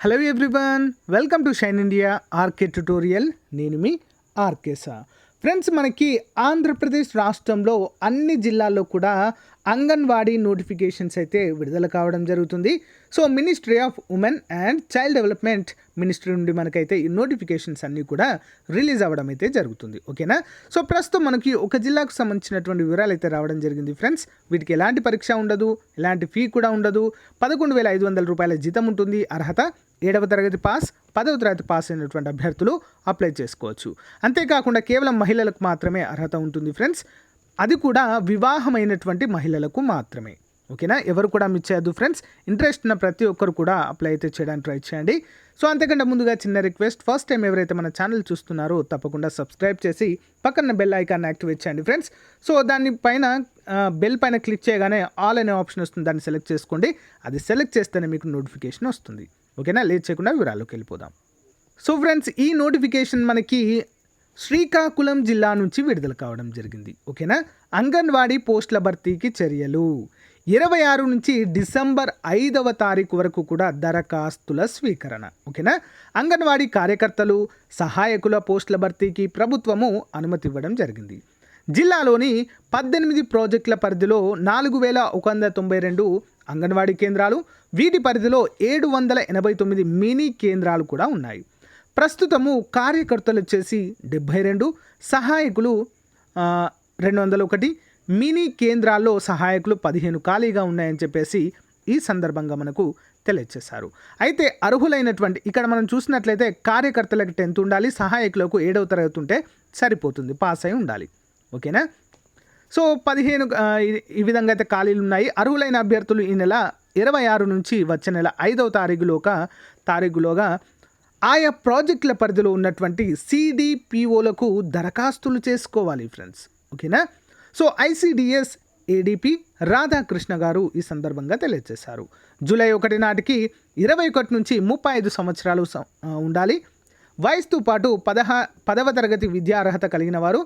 Hello everyone welcome to shine India RK tutorial నేను మీ ఆర్కేసా friends మనకి ఆంధ్రప్రదేశ్ రాష్ట్రంలో అన్ని జిల్లాల్లో కూడా అంగన్వాడీ నోటిఫికేషన్స్ అయితే విడుదల కావడం జరుగుతుంది. So ministry of women and child development ministry నుండి మనకైతే ఈ నోటిఫికేషన్స్ అన్నీ కూడా రిలీజ్ అవ్వడం అయితే జరుగుతుంది. ఓకేనా సో ప్రస్తుతం మనకి ఒక జిల్లాకు సంబంధించినటువంటి వివరాలు అయితే రావడం జరిగింది ఫ్రెండ్స్ వీటికి ఎలాంటి పరీక్ష ఉండదు ఎలాంటి ఫీ కూడా ఉండదు. పదకొండు వేల ఐదు వందల రూపాయల జీతం ఉంటుంది అర్హత ఏడవ తరగతి పాస్ పదవ తరగతి పాస్ అయినటువంటి అభ్యర్థులు అప్లై చేసుకోవచ్చు. అంతేకాకుండా కేవలం మహిళలకు మాత్రమే అర్హత ఉంటుంది ఫ్రెండ్స్. అది కూడా వివాహమైనటువంటి మహిళలకు మాత్రమే. ఓకేనా? ఎవరు కూడా మిస్ చేయొద్దు ఫ్రెండ్స్. ఇంట్రెస్ట్ ఉన్న ప్రతి ఒక్కరు కూడా అప్లై అయితే చేయడానికి ట్రై చేయండి. సో అంతకంటే ముందుగా చిన్న రిక్వెస్ట్ ఫస్ట్ టైం ఎవరైతే మన ఛానల్ చూస్తున్నారో తప్పకుండా సబ్స్క్రైబ్ చేసి పక్కన బెల్ ఐకాన్ యాక్టివేట్ చేయండి ఫ్రెండ్స్. సో దాని పైన బెల్ పైన క్లిక్ చేయగానే ఆల్ అనే ఆప్షన్ వస్తుంది. దాన్ని సెలెక్ట్ చేసుకోండి. అది సెలెక్ట్ చేస్తేనే మీకు నోటిఫికేషన్ వస్తుంది. ఓకేనా? లేట్ చేయకుండా వివరాల్లోకి వెళ్ళిపోదాం. సో ఫ్రెండ్స్ ఈ నోటిఫికేషన్ మనకి శ్రీకాకుళం జిల్లా నుంచి విడుదల కావడం జరిగింది. ఓకేనా? అంగన్వాడీ పోస్టుల భర్తీకి చర్యలు. ఇరవై ఆరు నుంచి డిసెంబర్ ఐదవ తారీఖు వరకు కూడా దరఖాస్తుల స్వీకరణ. ఓకేనా? అంగన్వాడీ కార్యకర్తలు సహాయకుల పోస్టుల భర్తీకి ప్రభుత్వము అనుమతి ఇవ్వడం జరిగింది. జిల్లాలోని పద్దెనిమిది ప్రాజెక్టుల పరిధిలో నాలుగు వేల ఒక వంద తొంభై రెండు అంగన్వాడీ కేంద్రాలు వీటి పరిధిలో ఏడు వందల ఎనభై తొమ్మిది మినీ కేంద్రాలు కూడా ఉన్నాయి. ప్రస్తుతము కార్యకర్తలు వచ్చేసి డెబ్భై రెండు సహాయకులు రెండు వందల ఒకటి మినీ కేంద్రాల్లో సహాయకులు పదిహేను ఖాళీగా ఉన్నాయని చెప్పేసి ఈ సందర్భంగా మనకు తెలియజేశారు అయితే అర్హులైనటువంటి ఇక్కడ మనం చూసినట్లయితే కార్యకర్తలకు టెన్త్ ఉండాలి సహాయకులకు ఏడవ తరగతి ఉంటే సరిపోతుంది పాస్ అయి ఉండాలి. ఓకేనా? సో పదిహేను ఈ విధంగా అయితే ఖాళీలు ఉన్నాయి. అర్హులైన అభ్యర్థులు ఈ నెల ఇరవై ఆరు నుంచి వచ్చే నెల ఐదవ తారీఖులోక తారీఖులోగా ఆయా ప్రాజెక్టుల పరిధిలో ఉన్నటువంటి సిడిపిఓలకు దరఖాస్తులు చేసుకోవాలి ఫ్రెండ్స్. ఓకేనా? సో ఐసిడిఎస్ ఏడిపి రాధాకృష్ణ గారు ఈ సందర్భంగా తెలియజేశారు. జూలై ఒకటి నాటికి ఇరవై ఒకటి నుంచి ముప్పై ఐదు సంవత్సరాలు ఉండాలి. వయసుతో పాటు పదహా పదవ తరగతి విద్యార్హత కలిగిన వారు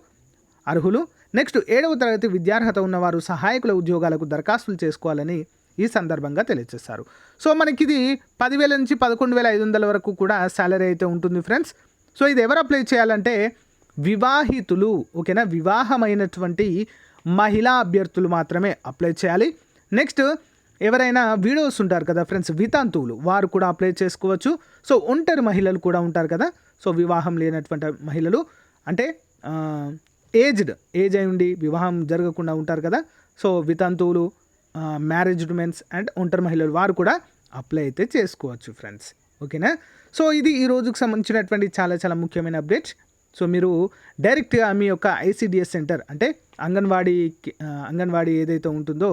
అర్హులు. నెక్స్ట్ ఏడవ తరగతి విద్యార్హత ఉన్నవారు సహాయకుల ఉద్యోగాలకు దరఖాస్తులు చేసుకోవాలని ఈ సందర్భంగా తెలియజేశారు. సో మనకి ఇది పదివేల నుంచి పదకొండు వేల ఐదు వందల వరకు కూడా శాలరీ అయితే ఉంటుంది ఫ్రెండ్స్. సో ఇది ఎవరు అప్లై చేయాలంటే వివాహితులు ఓకేనా? వివాహమైనటువంటి మహిళా అభ్యర్థులు మాత్రమే అప్లై చేయాలి. నెక్స్ట్ ఎవరైనా వీడియోస్ ఉంటారు కదా ఫ్రెండ్స్ వితాంతువులు వారు కూడా అప్లై చేసుకోవచ్చు. సో ఒంటరి మహిళలు కూడా ఉంటారు కదా. సో వివాహం లేనటువంటి మహిళలు అంటే ఏజ్డ్ ఏజ్ అయి ఉండి వివాహం జరగకుండా ఉంటారు కదా. సో వితంతువులు మ్యారేజ్డ్ మెన్స్ అండ్ ఒంటరి మహిళలు వారు కూడా అప్లై అయితే చేసుకోవచ్చు ఫ్రెండ్స్ ఓకేనా సో ఇది ఈ రోజుకు సంబంధించినటువంటి చాలా చాలా ముఖ్యమైన అప్డేట్స్ సో మీరు డైరెక్ట్గా మీ యొక్క ఐసిడిఎస్ సెంటర్ అంటే అంగన్వాడీ అంగన్వాడీ ఏదైతే ఉంటుందో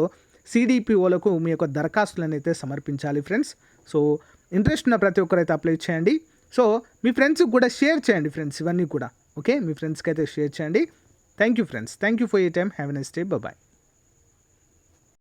సిడిపిఓలకు మీ యొక్క దరఖాస్తులను అయితే సమర్పించాలి ఫ్రెండ్స్ సో ఇంట్రెస్ట్ ఉన్న ప్రతి ఒక్కరైతే అప్లై చేయండి. సో మీ ఫ్రెండ్స్కి కూడా షేర్ చేయండి ఫ్రెండ్స్ ఇవన్నీ కూడా. ఓకే మీ ఫ్రెండ్స్కి అయితే షేర్ చేయండి. Thank you, friends. Thank you for your time. Have a nice day. Bye bye.